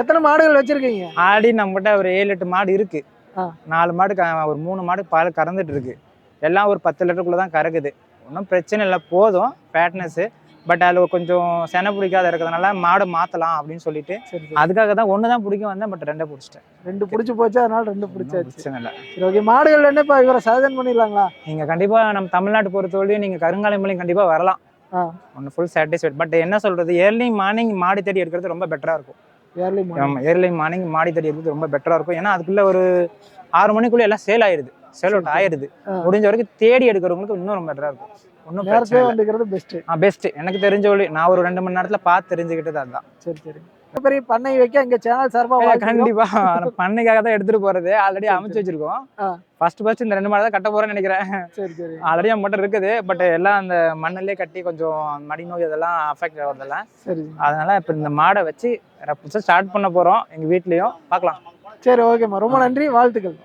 எத்தனை மாடுகள் வச்சிருக்கீங்க? ஆடி நம்மகிட்ட ஒரு ஏழு எட்டு மாடு இருக்கு. நாலு மாடு ஒரு மூணு மாடு பால் கறந்துட்டு இருக்கு. எல்லாம் ஒரு பத்து லிட்டருக்குள்ள தான் கறக்குது. ஒன்றும் பிரச்சனை இல்லை போதும் ஃபேட்னஸ் பட் அதில் கொஞ்சம் செனை பிடிக்காத இருக்கிறதுனால மாடு மாற்றலாம் அப்படின்னு சொல்லிட்டு. அதுக்காக தான் ஒன்று தான் பிடிக்க வந்தேன் பட் ரெண்டை பிடிச்சிட்டேன். ரெண்டு பிடிச்சி போச்சு அதனால ரெண்டு பிடிச்சாச்சு. பிரச்சனை இல்லை. சரி ஓகே மாடுகள் என்னப்பா இவரை சஜன் பண்ணிடலாங்களா? நீங்கள் கண்டிப்பாக நம்ம தமிழ்நாட்டு பொறுத்தவரையும் நீங்கள் கருங்காலம்பளையும் கண்டிப்பாக வரலாம். ஒன்று ஃபுல் சாட்டிஸ்ஃபைட் பட் என்ன சொல்கிறது ஏர்லி மார்னிங் மாடி தேடி எடுக்கிறது ரொம்ப பெட்டராக இருக்கும். ஏர்லி மார்னிங் ஆமாம் ஏர்லி மார்னிங் மாடி தேடி எடுக்கிறது ரொம்ப பெட்டராக இருக்கும். ஏன்னா அதுக்குள்ளே ஒரு ஆறு மணிக்குள்ளே எல்லாம் சேல் ஆயிடுது சேல் அவுட் ஆயிடுது. முடிஞ்ச வரைக்கும் தேடி எடுக்கிறவங்களுக்கு இன்னும் ரொம்ப பெட்டராக இருக்கும். ஒன்றும் நேரத்தே வந்துக்கிறது பெஸ்ட் ஆ பெஸ்ட் எனக்கு தெரிஞ்ச வழி நான் ஒரு ரெண்டு மணி நேரத்தில் பார்த்து தெரிஞ்சுக்கிட்டது அதுதான். சரி சரி. பெரிய பண்ணை வைக்க எங்க சேனல் சார்பா வாழ்த்துக்கிறோம். கண்டிப்பா. பண்ணைக்காக தான் எடுத்துட்டு போறது. ஆல்ரெடி அமைச்சு வச்சிருக்கோம். ஃபர்ஸ்ட் ஃபர்ஸ்ட் இந்த ரெண்டு மாடு தான் கட்ட போறேன்னு நினைக்கிறேன். சரி சரி. ஆல்ரெடி மட்டும் இருக்குது. பட் எல்லாம் அந்த மண்ணிலே கட்டி கொஞ்சம் மடி நோய் இதெல்லாம் அஃபெக்ட் ஆகுறதெல்லாம் சரி அதனால இப்போ இந்த மாடை வச்சு புதுசாக ஸ்டார்ட் பண்ண போறோம். எங்க வீட்லயும். பார்க்கலாம். சரி ஓகேம்மா ரொம்ப நன்றி. வாழ்த்துக்கள்.